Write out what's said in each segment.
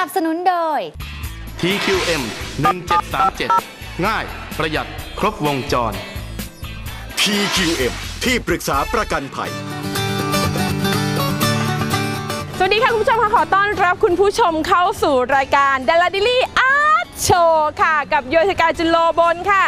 นับสนุนโดย TQM 1737 ง่ายประหยัดครบวงจร TQM ที่ปรึกษาประกันภัย สวัสดีค่ะคุณผู้ชมค่ะขอต้อนรับคุณผู้ชมเข้าสู่รายการ d ด l a d i l y Art Show ค่ะ กับโยธิกาจุลโลบนค่ะ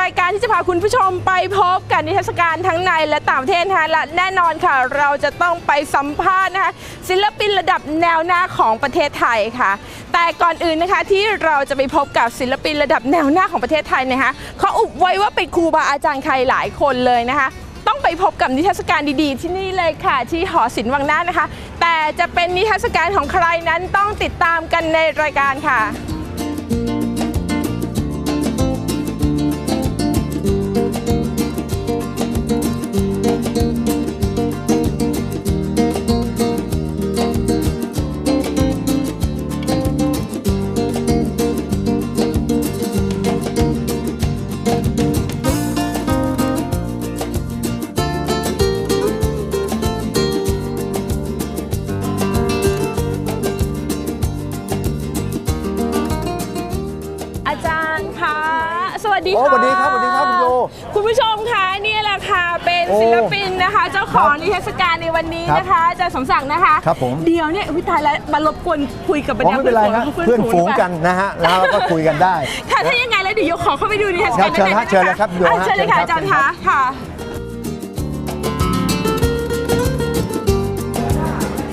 รายการที่จะพาคุณผู้ชมไปพบกับนิทรรศการทั้งในและต่างประเทศนะคะและแน่นอนค่ะ เราจะต้องไปสัมภาษณ์นะคะศิลปินระดับแนวหน้าของประเทศไทยค่ะ แต่ก่อนอื่นนะคะที่เราจะไปพบกับศิลปินระดับแนวหน้าของประเทศไทยนะคะเขาอุบไว้ว่าเป็นครูบาอาจารย์ใครหลายคนเลยนะคะต้องไปพบกับนิทรรศการดีๆ ที่นี่เลยค่ะ ที่หอศิลป์วังหน้านะคะ แต่จะเป็นนิทรรศการของใครนั้นต้องติดตามกันในรายการค่ะ เจ้าของครับนิทรรศการในวันนี้ครับนะคะอาจารย์สมศักดิ์นะคะครับผมเดี๋ยวเนี่ยวิทายแล้วมารบกวนคุยกับบรรอ๋อดาไม่เป็นไรฮะเพื่อนฝูงกันนะฮะแล้วก็คุยกันได้ค่ะถ้ายังไงแล้วเดี๋ยวโยขอเข้าไปดูนิทรรศการเชิญฮะด้ไหมเชิญเลยครับโยอะฮะเชิญเลยค่ะเชิอาญจารย์ครัคะบค่ะ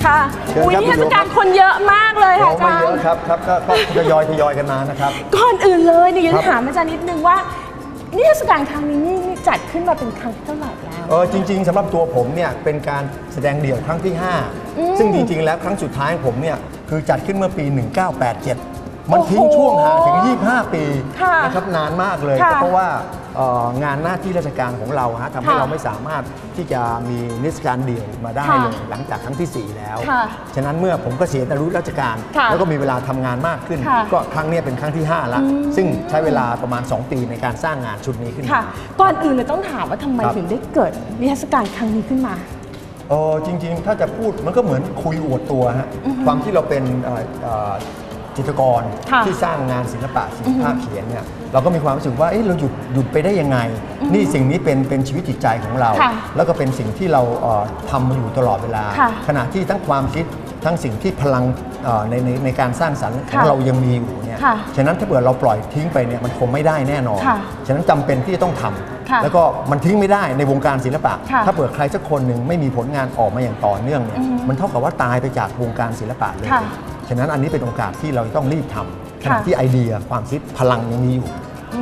ค่ะเชิญอุ้ยครับนิทรรศคุณโยการคนเยอะมากเลยค่ะโอ้อาจาไม่รเยอะย์ครับครับก็ก็ทยอยทยอยกันมานะครับก่อนอื่นเลยเนี่ยยัครังบถามอาจารย์นิดนึงว่านิทรรศการครั้งนี้นี่ จัดขึ้นมาเป็นครั้งที่เท่าไหร่แล้ว เออจริง ๆสำหรับตัวผมเนี่ยเป็นการแสดงเดี่ยวครั้งที่5ซึ่งจริง ๆ แล้วครั้งสุดท้ายของผมเนี่ยคือจัดขึ้นเมื่อปี 1987 มันทิ้งโอ้โหช่วงห่างถึง 25 ปีค่ะนะครับนานมากเลยค่ะเพราะว่าเอ่อ งานหน้าที่ราชการของเราฮะทำให้ค่ะเราไม่สามารถที่จะมีนิทรรศการเดี่ยวมาได้ค่ะเลยหลังจากครั้งทีสี่4 แล้ว ค่ะฉะนั้นเมื่อผมก็เสียแต่รู้ราชการ ค่ะแล้วก็มีเวลาทำงานมากขึ้น ค่ะก็ครั้งเนี้ยเป็นครั้งที่5แล้วซึ่งใช้เวลาประมาณ 2 ปีในการสร้างงานชุดนี้ขึ้นมาค่ะก่อนอื่นเลยต้องถามว่าทำไมครับ ถึงได้เกิดนิทรรศการครั้งนี้ขึ้นมา เออจริง ๆ ถ้าจะพูดมันก็เหมือนคุยอวดตัวฮะความที่เราเป็นเอ่อเอ่อ จิตรกรค่ะที่สร้างงานศิลปะศิลปภาพเขียนเนี่ยเราก็มีความรู้สึกว่าเอ๊ะเราหยุดหยุดไปได้ยังไง นี่สิ่งนี้เป็นเป็นชีวิตจิตใจของเรา ค่ะแล้วก็เป็นสิ่งที่เราเอ่อทำมาอยู่ตลอดเวลา ค่ะขณะที่ทั้งความคิดทั้งสิ่งที่พลังเอ่อในในในการสร้างสรรค์ของค่ะเรายังมีอยู่เนี่ยค่ะฉะนั้นถ้าเกิดเราปล่อยทิ้งไปเนี่ยมันคงไม่ได้แน่นอน ค่ะฉะนั้นจำเป็นที่จะต้องทำค่ะแล้วก็มันทิ้งไม่ได้ในวงการศิลปะ ค่ะถ้าเปิดใครสักคนหนึ่งไม่มีผลงานออกมาอย่างต่อเนื่องเนี่ยมันเท่ากับว่าตายไปจากวงการศิลปะเลย ค่ะ ฉะนั้นอันนี้เป็นโอกาสที่เราต้องรีบทำขณะค่ะที่ไอเดียความคิดพลังยังมีอยู่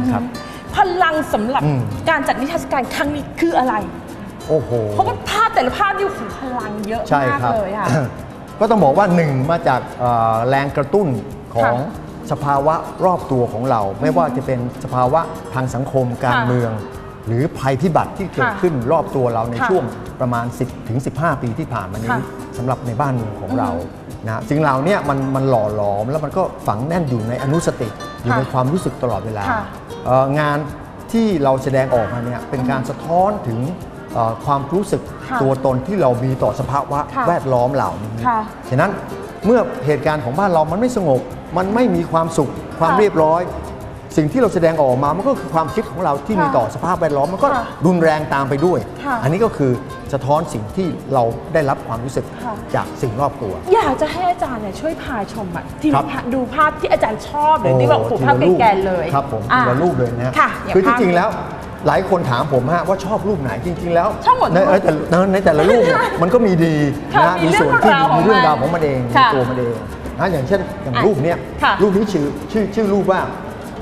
นะครับพลังสำหรับอืมการจัดนิทรรศการครั้งนี้คืออะไร โอ้โห เพราะว่าภาพแต่ละภาพนี่โอ้โหพลังเยอะใช่มากครับเลยค่ะ ก็ต้องบอกว่าหนึ่งมาจากเอ่อแรงกระตุ้นของค่ะสภาวะรอบตัวของเรา ไม่ว่าจะเป็นสภาวะทางสังคมการค่ะเมือง หรือภัยพิบัติที่เกิดค่ะขึ้นรอบตัวเราในค่ะช่วงประมาณ 10ถึง15 ปีที่ผ่านมานี้ค่ะสำหรับในบ้านเมืองของเรา นะสิ่งเหล่าเนี้มันมันหล่อหลอมแล้วมันก็ฝังแน่นอยู่ในอนุสติอยู่ค่ะในความรู้สึกตลอดเวลาค่ะเอ่องานที่เราแสดงออกมาเนี่ยเป็นการสะท้อนถึงเอ่อความรู้สึกค่ะตัวตนที่เรามีต่อสภาวะค่ะแวดล้อมเหล่านี้ค่ะฉะนั้นเมื่อเหตุการณ์ของบ้านเรามันไม่สงบ มันไม่มีความสุขความค่ะเรียบร้อย สิ่งที่เราแสดงออกมามันก็คือความคิดของเราที่ค่ะมีต่อสภาพแวดล้อมมันก็ค่ะรุนแรงตามไปด้วยค่ะอันนี้ก็คือสะท้อนสิ่งที่เราได้รับความรู้สึกค่ะจากสิ่งรอบตัว อยากจะให้อาจารย์เนี่ยช่วยพาชมอะที่ครับดูภาพที่อาจารย์ชอบหรือที่แบบโอ้โหทีภาพละรูปแกนๆเลยครับผมอ่าทีละรูปเลยนะฮะค่ะอย่างคือจภาพริงๆแล้วหลายคนถามผมฮะว่าชอบรูปไหนจริง ๆ แล้วชอบหมดในทุกรูปในแต่ละในแต่ละรูปเนี่ยมันก็มีดีค่ะนะฮะมีมีส่วนที่เรื่องราวของมันดีมีเรื่องราวของมันเองในค่ะตัวมันเองนะอย่างเช่นอย่างรูปเนี้ยค่ะรูปนี้ชื่อชื่อชื่อรูปว่า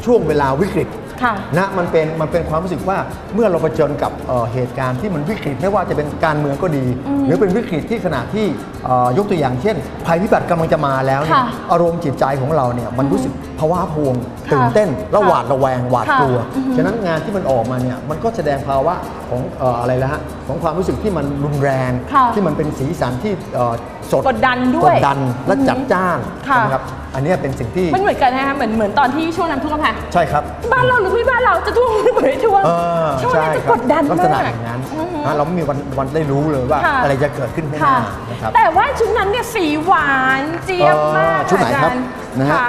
ช่วงเวลาวิกฤตค่ะ นะมันเป็นมันเป็นความรู้สึกว่าเมื่อเราเผชิญกับเอ่อเหตุการณ์ที่มันวิกฤตไม่ว่าจะเป็นการเมืองก็ดี หรือเป็นวิกฤตที่ขณะที่เอ่อยกตัวอย่างเช่น ภัยพิบัติกำลังจะมาแล้วเนี่ยค่ะอารมณ์จิตใจของเราเนี่ยมันรู้สึกภาวะพวงค่ะตื่นเต้นและค่ะหวาดระแวงหวาดกลัวค่ะอือฮึฉะนั้นงานที่มันออกมาเนี่ยมันก็แสดงภาวะของเอ่ออะไรละฮะของความรู้สึกที่มันรุนแรง ค่ะที่มันเป็นสีสันที่เอ่อสดกดดันด้วยกดดันและจัดจ้านค่ะใช่ไหมครับอันเนี้ยเป็นสิ่งที่มันเหมือนกันนะคะเหมือนเหมือนตอนที่ช่วงน้ำท่วมค่ะใช่ครับ บ้านเราหรือไม่บ้านเราจะท่วมหรือไม่ท่วมเออช่วงใช่นั้นจะครักบดดันลักมาษณะกอย่างนั้นอือฮึนะเราไม่มีวันวันได้รู้เลยว่าค่ะอะไรจะเกิดขึ้นข้างหค่ะน้านะครับแต่ว่าชุดนั้นเนี่ยสีหวานเจี๊ยบมากเออชุดไหนครับอาจาย์นะฮะค่ะ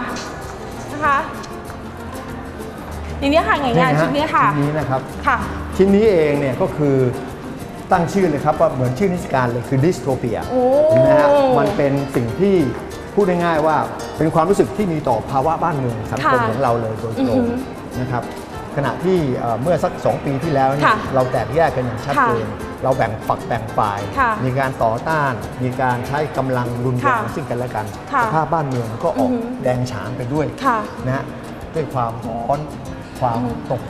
นะคะนี่เนี่ยค่ะไงงานชุดเนี้ยค่ะชิ้นนี้นะครับค่ะชิ้นนี้เองเนี่ยก็คือตั้งชื่อเลยครับว่าเหมือนชื่อนิทรรศการเลยคือดิสโทเปียโอ้นะฮะมันเป็นสิ่งที่ พูดง่ายๆว่าเป็นความรู้สึกที่มีต่อภาวะบ้านเมืองสังคมค่ะของเราเลยโดยตรงอือฮึนะครับขณะที่เอ่อเมื่อสัก 2 ปีที่แล้วเนี่ยค่ะเราแตกแยกกันอย่างชัดเจนเราแบ่งฝักแบ่งฝ่าย ค่ะมีการต่อต้าน มีการใช้กำลังรุนแรงค่ะซึ่งกันและกันค่ะสภาพบ้านเมืองก็ออกอือฮึแดงฉานไปด้วยค่ะนะฮะด้วยความร้อนความตก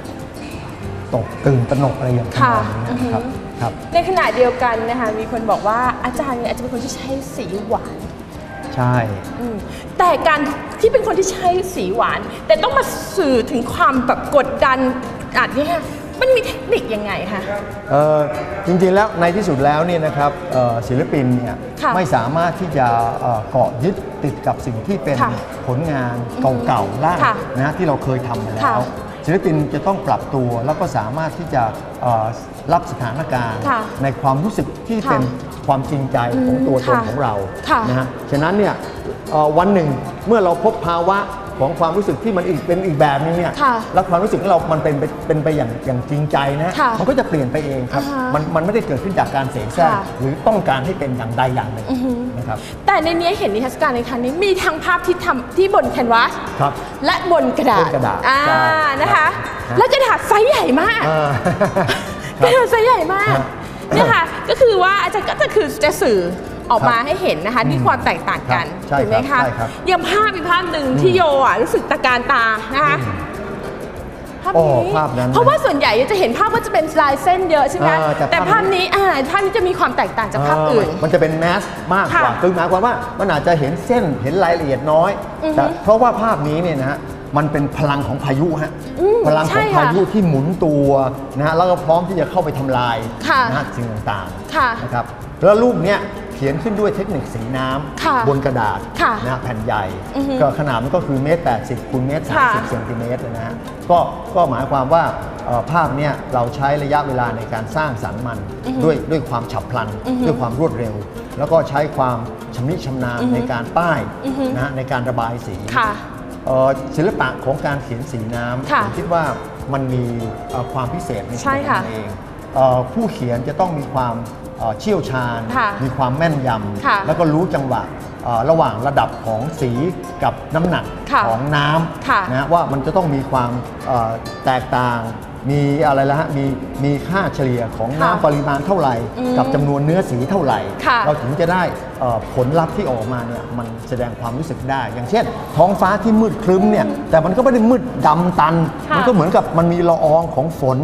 ตกตื่นตระหนกอะไรอย่างค่ะทำนองนี้นะครับอือฮึครับ ในขณะเดียวกันนะคะมีคนบอกว่าอาจารย์เนี่ยอาจจะเป็นคนที่ใช้สีหวาน ใช่ อืมแต่การที่เป็นคนที่ใช้สีหวาน แต่ต้องมาสื่อถึงความแบบกดดันอาจเนี่ยมันมีเทคนิคยังไงคะ เอ่อจริงๆแล้วในที่สุดแล้วเนี่ยนะครับเอ่อศิลปินเนี่ยค่ะไม่สามารถที่จะเอ่อเกาะยึดติดกับสิ่งที่เป็นค่ะผลงานเก่าๆล่าค่ะนะฮะที่เราเคยทำมาแล้ค่ะว ศิลปินจะต้องปรับตัวแล้วก็สามารถที่จะเอ่อรับสถานการณ์ ค่ะในความรู้สึกที่ค่ะเป็น ความจริงใจของตัวตนค่ะของเราค่ะนะฮะฉะนั้นเนี่ยเอ่อวันหนึ่งเมื่อเราพบภาวะของความรู้สึกที่มันอีกเป็นอีกแบบนึงเนี่ยค่ะแล้วความรู้สึกของเรา มันเป็นไปเป็นไปอย่างอย่างจริงใจนะค่ะมันก็จะเปลี่ยนไปเองครับอ่าฮะมันมันไม่ได้เกิดขึ้นจากการเสแสร้งค่ะหรือต้องการให้เป็นอย่างใดอย่างหนึ่งนะครับ แต่ในนี้เห็นนิทรรศการในครั้งนี้มีทั้งภาพที่ทำที่บนแคนวาสครับและบนกระดาษบนกระดาษอ่าใช่นะคะครับและกระดาษไซส์ใหญ่มากอ่ากระดาษไซส์ใหญ่มากครับ เนี่ยค่ะก็คือว่าอาจารย์ก็จะคือจะสื่อออกมาครับให้เห็นนะคะที่ความแตกต่างกันครับใช่ถูกไหมครัคะบใช่ครับอย่างภาพอีกภาพหนึ่งที่โยอะรู้สึกตะการตานะคะภาพโอ้นี้ภาพนั้นนะเพราะว่าส่วนใหญ่จะเห็นภาพว่าจะเป็นลายเส้นเยอะใช่ไหมอ่าแต่แต่ภาภาพพนี้นี้อ่าภาพนี้จะมีความแตกต่างจากภาพเอื่น มันจะเป็นแมสมากกว่าค่ะคือหมายความว่ามันอาจจะเห็นเส้นเห็นรายละเอียดน้อยอือฮึแต่เพราะว่าภาพนี้เนี่ยนะฮะ มันเป็นพลังของพายุฮะอืมพลังใช่ของค่ะพายุที่หมุนตัวนะฮะแล้วก็พร้อมที่จะเข้าไปทำลายค่ะนะฮะสิ่งต่างค่ะๆนะครับแล้วรูปเนี้ยเขียนขึ้นด้วยเทคนิคสีน้ำค่ะบนกระดาษค่ะนะฮะแผ่นใหญ่อือฮึก็ขนาดมันก็คือเมตร80คูณเมตรค่ะ 30เซนติเมตรเลยนะฮะก็ก็หมายความว่าเอ่อภาพเนี้ยเราใช้ระยะเวลาในการสร้างสรรค์มันด้วยด้วยความฉับพลันอือฮึด้วยความรวดเร็ว แล้วก็ใช้ความชำนิชำนาญอือฮึในการป้ายอือฮึนะฮะในการระบายสี ค่ะเอ่อ ศิลปะของการเขียนสีน้ำค่ะผมคิดว่ามันมีเอ่อความพิเศษในใช่ตัวขค่ะองมันเองเอ่อผู้เขียนจะต้องมีความเอ่อเชี่ยวชาญค่ะมีความแม่นยค่ะำแล้วก็รู้จังหวะเอ่อระหว่างระดับของสีกับน้ำหนักค่ะของน้ค่ะำนะฮะว่ามันจะต้องมีความเอ่อแตกต่างมีอะไรละฮะมีมีค่าเฉลี่ยของค่ะน้ำปริมาณเท่าไหร่อืมกับจำนวนเนื้อสีเท่าไหร่ค่ะเราถึงจะได้เอ่อ ผลลัพธ์ที่ออกมาเนี่ยมันแสดงความรู้สึกได้ อย่างเช่น ท้องฟ้าที่มืดครึ้มเนี่ยแต่มันก็ไม่ได้มืดดำตันค่ะมันก็เหมือนกับมันมีละอองของฝน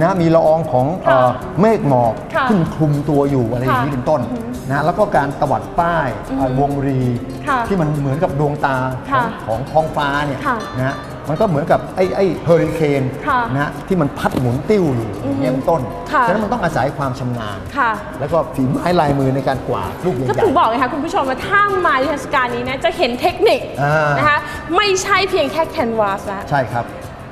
นะมีละอองของเอ่อเมฆหมอกค่ะขึ้นคลุมตัวอยู่อะไรอย่างนี้ค่ะเป็นต้นนะแล้วก็การตวัดป้ายเอ่อวงรีค่ะที่มันเหมือนกับดวงตาขอค่ะงของท้องฟ้าเนี่ยค่ะนะฮะ มันก็เหมือนกับไอ้ไอ้เฮอริเคนค่ะนะฮะที่มันพัดหมุนติ้วอยู่อย่างนี้ยเป็นต้นค่ะฉะนั้นมันต้องอาศัยความชำนาญ ค่ะ แล้วก็ฝีไม้ลายมือในการกวาดลูกใหก็ญ่ถึงบอกไงคะคุณผู้ชมว่าถ้ามาที่เทศกาลนี้นะจะเห็นเทคนิคอ่าน นะคะไม่ใช่เพียงแค่แคนวาสนะๆใช่ครับ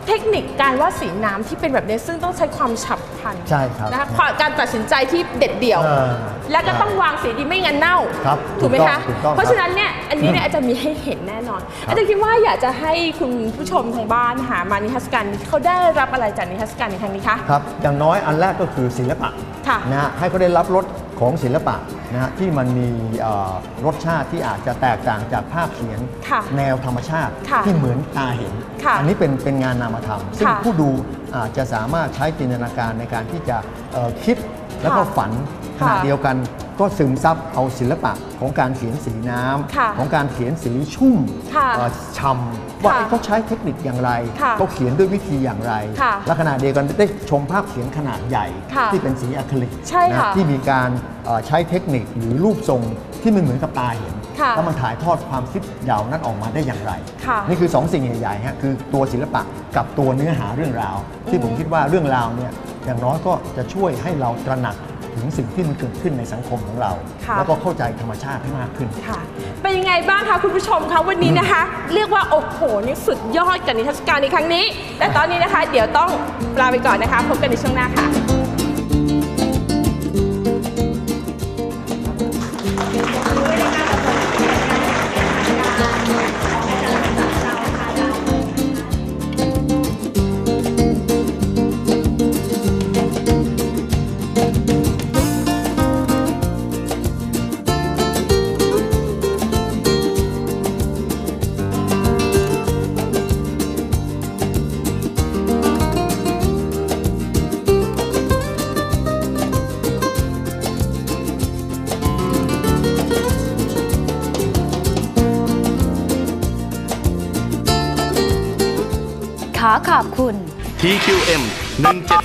เทคนิคการวาดสีน้ำที่เป็นแบบนี้ซึ่งต้องใช้ความฉับพลันใช่ครับนะคะความการตัดสินใจที่เด็ดเดี่ยว เออและก็ต้องวางสีดีไม่งั้นเน่า ครับถูกไหมถูกต้อคะงถูกต้องเพราะฉะนั้นเนี่ยอันนี้เนี่ยอาจจะมีให้เห็นแน่นอน อาจารย์คิดว่าอยากจะให้คุณผู้ชมทางบ้านหามานิทรรศการนี้เขาได้รับอะไรจากนิทรรศการในครั้งนี้คะ ครับอย่างน้อยอันแรกก็คือศิลปะค่ะนะฮะให้เขาได้รับรส ของศิลปะนะฮะที่มันมีเอ่อรสชาติที่อาจจะแตกต่างจากภาพเขียนค่ะแนวธรรมชาติค่ะที่เหมือนตาเห็นค่ะอันี้เป็นเป็นงานนามธรรม ซึ่งค่ะผู้ดูอาจจะสามารถใช้จินตนาการในการที่จะเอ่อคิดแล้วก็ค่ะฝันขค่ะณะเดียวกัน ก็ซึมซับเอาศิลปะของการเขียนสีน้ำค่ะของการเขียนสีชุ่มค่ะเอ่อช่ำว่าค่ะเอ๊ะเขาใช้เทคนิคอย่างไรค่ะเขาเขียนด้วยวิธีอย่างไร ค่ะและขณะเดียวกันได้ชมภาพเขียนขนาดใหญ่ ค่ะที่เป็นสีอะคริลิกใช่ค่ะนะที่มีการเอ่อใช้เทคนิคหรือรูปทรงที่ไม่เหมือนกับตาเห็นค่ะแล้วมันถ่ายทอดความคิดเหล่านั้นออกมาได้อย่างไร ค่ะ นี่คือสองสิ่งใหญ่ๆฮะคือตัวศิลปะกับตัวเนื้อหาเรื่องราว ที่ผมคิดว่าเรื่องราวเนี่ยอย่างน้อยก็จะช่วยให้เราตระหนัก ถึงสิ่งที่มันเกิดขึ้นในสังคมของเรา ค่ะ แล้วก็เข้าใจธรรมชาติให้มากขึ้น ค่ะ เป็นยังไงบ้างคะคุณผู้ชมคะวันนี้นะคะ เรียกว่าโอ้โหนี่สุดยอดกับนิทรรศการในครั้งนี้ แต่ตอนนี้นะคะ เดี๋ยวต้องลาไปก่อนนะคะพบกันในช่วงหน้าค่ะ ขอขอบคุณ TQM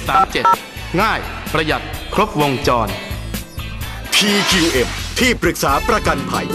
1737 ง่าย ประหยัดครบวงจร PQM ที่ปรึกษาประกันภัย